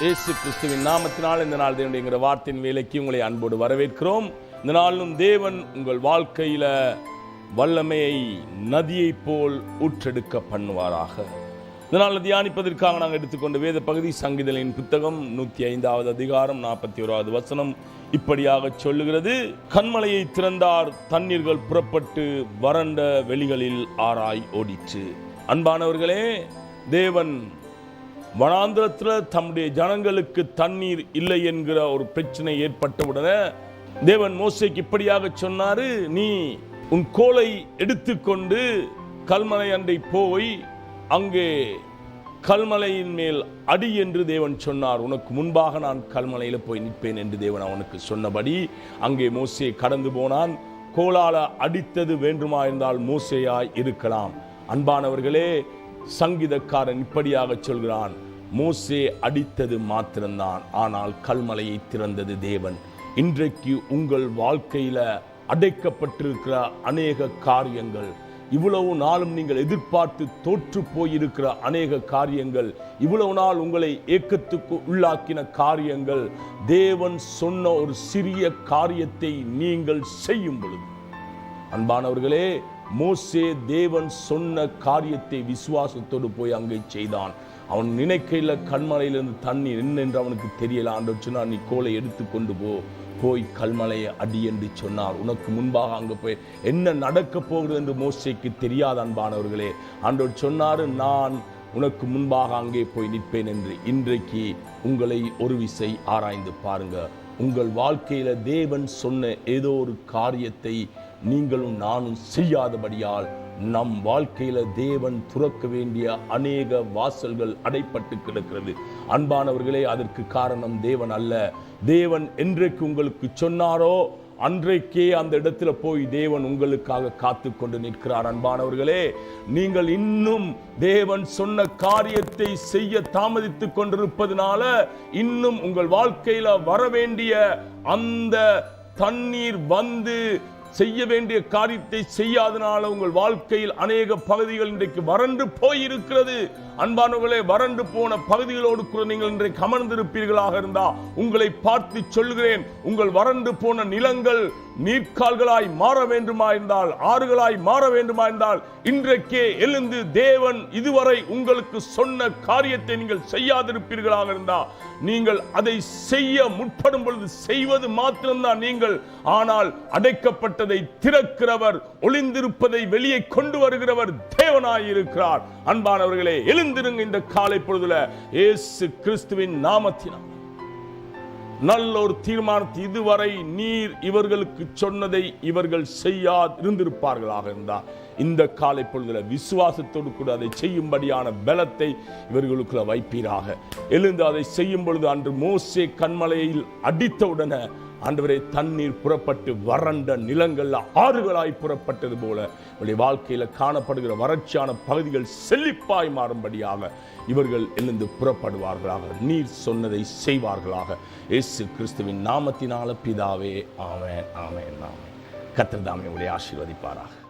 இயேசு கிறிஸ்துவின் நாமத்தினால் இந்த நாள் தேவனுடைய வார்த்தையின் வேலைக்கு உங்களை அன்போடு வரவேற்கிறோம். இந்த நாளும் தேவன் உங்கள் வாழ்க்கையில் வல்லமையை நதியைப் போல் ஊற்றெடுக்க பண்ணுவாராக. இந்த நாளில் தியானிப்பதற்காக நாங்கள் எடுத்துக்கொண்ட வேத பகுதி சங்கீதலின் புத்தகம் நூற்றி ஐந்தாவது அதிகாரம் நாற்பத்தி ஓராவது வசனம் இப்படியாக சொல்லுகிறது. கண்மலையை திறந்தார் தண்ணீர்கள் புறப்பட்டு வறண்ட வெளிகளில் ஆராய் ஓடிற்று. அன்பானவர்களே தேவன் வனாந்திரத்தில் தம்முடைய ஜனங்களுக்கு தண்ணீர் இல்லை என்கிற ஒரு பிரச்சனை ஏற்பட்டவுடனே தேவன் மோசைக்கு இப்படியாக சொன்னார் நீ உன் கோலை எடுத்துக்கொண்டு கல்மலை அண்டை போய் அங்கே கல்மலையின் மேல் அடி என்று தேவன் சொன்னார். உனக்கு முன்பாக நான் கல்மலையில் போய் நிற்பேன் என்று தேவன் அவனுக்கு சொன்னபடி அங்கே மோசையை கடந்து போனான். கோலால அடித்தது வேண்டுமா இருந்தால் மோசையாய் இருக்கலாம். அன்பானவர்களே சங்கீதக்காரன் இப்படியாக சொல்கிறான் மோசே அடித்தது மாத்திரம்தான் ஆனால் கல்மலையை திறந்தது தேவன். இன்றைக்கு உங்கள் வாழ்க்கையில அடைக்கப்பட்டிருக்கிற அநேக காரியங்கள் இவ்வளவு நாளும் நீங்கள் எதிர்பார்த்து தோற்று போயிருக்கிற அநேக காரியங்கள் இவ்வளவு நாள் உங்களை ஏக்கத்துக்கு உள்ளாக்கின காரியங்கள் தேவன் சொன்ன ஒரு சிறிய காரியத்தை நீங்கள் செய்யும் பொழுது. அன்பானவர்களே மோசே தேவன் சொன்ன காரியத்தை விசுவாசத்தோடு போய் அங்கே செய்தான். அவன் நினைக்கையில் கண்மலையிலிருந்து தண்ணி என்ன என்று அவனுக்கு தெரியல. ஆண்டவர் சொன்னார் நீ கோலை எடுத்து கொண்டு போ. போய் கல்மலையை அடி என்று சொன்னார். உனக்கு முன்பாக அங்கே போய் என்ன நடக்க போகிறது என்று மோசைக்கு தெரியாத அன்பானவர்களே. ஆண்டவர் சொன்னார் நான் உனக்கு முன்பாக அங்கே போய் நிற்பேன் என்று. இன்றைக்கு உங்களை ஒரு விசை ஆராய்ந்து பாருங்க. உங்கள் வாழ்க்கையில தேவன் சொன்ன ஏதோ ஒரு காரியத்தை நீங்களும் நானும் செய்யாதபடியால் நம் வாழ்க்கையில தேவன் துறக்க வேண்டிய அநேக வாசல்கள் அடைப்பட்டு கிடக்கிறது. அன்பானவர்களே அதற்கு காரணம் தேவன் அல்ல. தேவன் என்றைக்கு உங்களுக்கு சொன்னாரோ அன்றைக்கே அந்த இடத்துல போய் தேவன் உங்களுக்காக காத்து கொண்டு நிற்கிறார். அன்பானவர்களே நீங்கள் இன்னும் தேவன் சொன்ன காரியத்தை செய்ய தாமதித்துக் கொண்டிருப்பதனால இன்னும் உங்கள் வாழ்க்கையில வர வேண்டிய அந்த தண்ணீர் வந்து செய்ய வேண்டிய காரியத்தை செய்யாதனால உங்கள் வாழ்க்கையில் அநேக பகுதிகள் இன்றைக்கு வறண்டு போயிருக்கிறது. அன்பானவர்களே வறண்டு போன பகுதிகளோடு கூட நீங்கள் இன்றைக்கு அமர்ந்திருப்பீர்களாக இருந்தா உங்களை பார்த்து சொல்லுகிறேன். உங்கள் வறண்டு போன நிலங்கள் நீர்க்கால்களாய் மாற வேண்டுமா இருந்தால் ஆறுகளாய் மாற வேண்டுமா இருந்தால் இன்றைக்கே எழுந்து தேவன் இதுவரை உங்களுக்கு சொன்ன காரியத்தை நீங்கள் செய்யாதிருப்பீர்களாக இருந்தா நீங்கள் அதை செய்ய முற்படும் பொழுது செய்வது மாத்திரம்தான். நீங்கள் ஆனால் அடைக்கப்பட்டதை திறக்கிறவர் ஒளிந்திருப்பதை வெளியே கொண்டு வருகிறவர் தேவனாயிருக்கிறார். அன்பானவர்களே எழுந்திருங்க இந்த காலை பொழுதுல. இயேசு கிறிஸ்துவின் நாமத்தினால். நல்ல ஒரு தீர்மானத்தை இதுவரை நீர் இவர்களுக்கு சொன்னதை இவர்கள் செய்யா இருந்திருப்பார்களாக இருந்தால் இந்த காலை பொழுதுல விசுவாசத்தோடு கூட அதை செய்யும்படியான பலத்தை இவர்களுக்குள்ள வைப்பீராக. எழுந்து அதை செய்யும் பொழுது அன்று மோசே கண்மலையில் அடித்தவுடனே ஆண்டவரே தண்ணீர் புறப்பட்டு வறண்ட நிலங்கள்ல ஆறுகளாய் புறப்பட்டது போல உங்களுடைய வாழ்க்கையில காணப்படுகிற வறட்சியான பகுதிகள் செழிப்பாய் மாறும்படியாக இவர்கள் எழுந்து புறப்படுவார்களாக. நீர் சொன்னதை செய்வார்களாக. இயேசு கிறிஸ்துவின் நாமத்தினால பிதாவே ஆமென் ஆமென் ஆமென். கத்திரதாமே உங்களை ஆசீர்வதிப்பாராக.